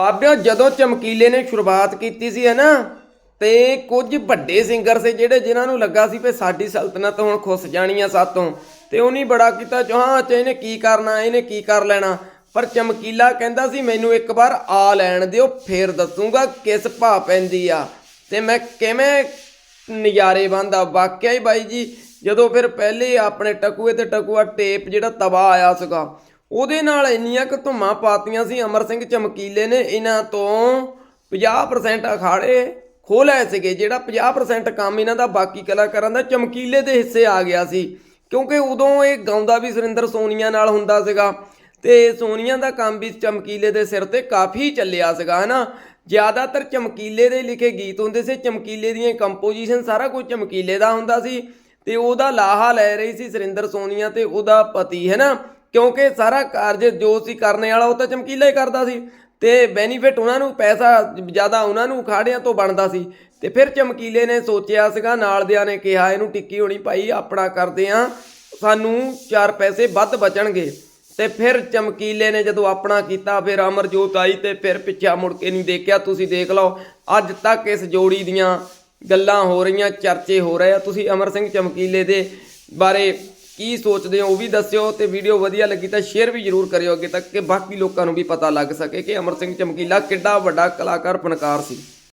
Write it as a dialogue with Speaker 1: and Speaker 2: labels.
Speaker 1: ਬਾਬਿਓ ਜਦੋਂ ਚਮਕੀਲੇ ਨੇ ਸ਼ੁਰੂਆਤ ਕੀਤੀ ਸੀ ਹੈ ਨਾ, ਤੇ ਕੁਝ ਵੱਡੇ ਸਿੰਗਰ ਸੀ ਜਿਹੜੇ ਜਿਨ੍ਹਾਂ ਨੂੰ ਲੱਗਾ ਸੀ ਵੀ ਸਾਡੀ ਸਲਤਨਤ ਹੁਣ ਖੁੱਸ ਜਾਣੀ ਆ ਸਾਤੋਂ। ਤੇ ਉਹਨੇ ਬੜਾ ਕੀਤਾ ਚਾਹਾਂ ਚ ਇਹਨੇ ਕੀ ਕਰਨਾ, ਇਹਨੇ ਕੀ ਕਰ ਲੈਣਾ। ਪਰ ਚਮਕੀਲਾ ਕਹਿੰਦਾ ਸੀ, ਮੈਨੂੰ ਇੱਕ ਵਾਰ ਆ ਲੈਣ ਦਿਓ, ਫੇਰ ਦੱਸੂਗਾ ਕਿਸ ਭਾ ਪੈਂਦੀ ਆ। ਤੇ ਮੈਂ ਕਿਵੇਂ ਨਜ਼ਾਰੇ ਬੰਦਾ ਵਾਕਿਆ ਹੀ ਬਾਈ ਜੀ, ਜਦੋਂ ਫਿਰ ਪਹਿਲੇ ਆਪਣੇ ਟਕੂਏ ਤੇ ਟਕੂਆ ਟੇਪ ਜਿਹੜਾ ਤਵਾ ਆਇਆ ਸੀਗਾ ਉਹਦੇ ਨਾਲ ਇੰਨੀਆਂ ਕੁ ਧੁੰਮਾਂ ਪਾਤੀਆਂ ਸੀ, ਅਮਰ ਸਿੰਘ ਚਮਕੀਲੇ ਨੇ, ਇਹਨਾਂ ਤੋਂ 50% ਅਖਾੜੇ ਖੋਹ ਲਏ ਸੀਗੇ, ਜਿਹੜਾ 50% ਕੰਮ ਇਹਨਾਂ ਦਾ ਬਾਕੀ ਕਲਾਕਾਰਾਂ ਦਾ ਚਮਕੀਲੇ ਦੇ ਹਿੱਸੇ ਆ ਗਿਆ ਸੀ। ਕਿਉਂਕਿ ਉਦੋਂ ਇਹ ਗਾਉਂਦਾ ਵੀ ਸੁਰਿੰਦਰ ਸੋਨੀਆ ਨਾਲ ਹੁੰਦਾ ਸੀਗਾ ਤੇ ਸੋਨੀਆ ਦਾ ਕੰਮ ਵੀ ਚਮਕੀਲੇ ਦੇ ਸਿਰ ਤੇ ਕਾਫੀ ਚੱਲਿਆ ਸੀਗਾ, ਹਨਾ? ਜ਼ਿਆਦਾਤਰ ਚਮਕੀਲੇ ਦੇ ਲਿਖੇ ਗੀਤ ਹੁੰਦੇ ਸੀ, ਚਮਕੀਲੇ ਦੀਆਂ ਕੰਪੋਜੀਸ਼ਨ ਸਾਰਾ ਕੁਝ ਚਮਕੀਲੇ ਦਾ ਹੁੰਦਾ ਸੀ ਤੇ ਉਹਦਾ ਲਾਹਾ ਲੈ ਰਹੀ ਸੀ ਸੁਰਿੰਦਰ ਸੋਨੀਆ ਤੇ ਉਹਦਾ ਪਤੀ ਹੈ ਨਾ ਕਿਉਂਕਿ ਸਾਰਾ ਕਾਰਜ ਜੋ ਸੀ ਕਰਨੇ ਵਾਲਾ ਉਹ ਤਾਂ ਚਮਕੀਲਾ ਹੀ ਕਰਦਾ ਸੀ ਤੇ ਬੈਨੀਫਿਟ ਉਹਨਾਂ ਨੂੰ, ਪੈਸਾ ਜ਼ਿਆਦਾ ਉਹਨਾਂ ਨੂੰ ਖਾੜਿਆਂ ਤੋਂ ਬਣਦਾ ਸੀ। ਤੇ ਫਿਰ ਚਮਕੀਲੇ ਨੇ ਸੋਚਿਆ ਸੀਗਾ ਨਾਲਦਿਆਂ ਨੇ ਕਿਹਾ ਇਹਨੂੰ ਟਿੱਕੀ ਹੋਣੀ, ਭਾਈ ਆਪਣਾ ਕਰਦੇ ਆ, ਸਾਨੂੰ ਚਾਰ ਪੈਸੇ ਵੱਧ ਬਚਣਗੇ। ਤੇ ਫਿਰ ਚਮਕੀਲੇ ਨੇ ਜਦੋਂ ਆਪਣਾ ਕੀਤਾ, ਫਿਰ ਅਮਰਜੋਤ ਆਈ ਤੇ ਫਿਰ ਪਿੱਛਾ ਮੁੜ ਕੇ ਨਹੀਂ ਦੇਖਿਆ। ਤੁਸੀਂ ਦੇਖ ਲਓ, ਅੱਜ ਤੱਕ ਇਸ ਜੋੜੀ ਦੀਆਂ ਗੱਲਾਂ ਹੋ ਰਹੀਆਂ, ਚਰਚੇ ਹੋ ਰਹੇ ਆ। ਤੁਸੀਂ ਅਮਰ ਸਿੰਘ ਚਮਕੀਲੇ ਦੇ ਬਾਰੇ ਕੀ ਸੋਚਦੇ ਹੋ ਉਹ ਵੀ ਦੱਸਿਓ ਤੇ ਵੀਡੀਓ ਵਧੀਆ ਲੱਗੀ ਤਾਂ ਸ਼ੇਅਰ ਵੀ ਜ਼ਰੂਰ ਕਰਿਓ ਅੱਗੇ ਤੱਕ ਕਿ ਬਾਕੀ ਲੋਕਾਂ ਨੂੰ ਵੀ ਪਤਾ ਲੱਗ ਸਕੇ ਕਿ ਅਮਰ ਸਿੰਘ ਚਮਕੀਲਾ ਕਿੱਡਾ ਵੱਡਾ ਕਲਾਕਾਰ, ਫਨਕਾਰ ਸੀ।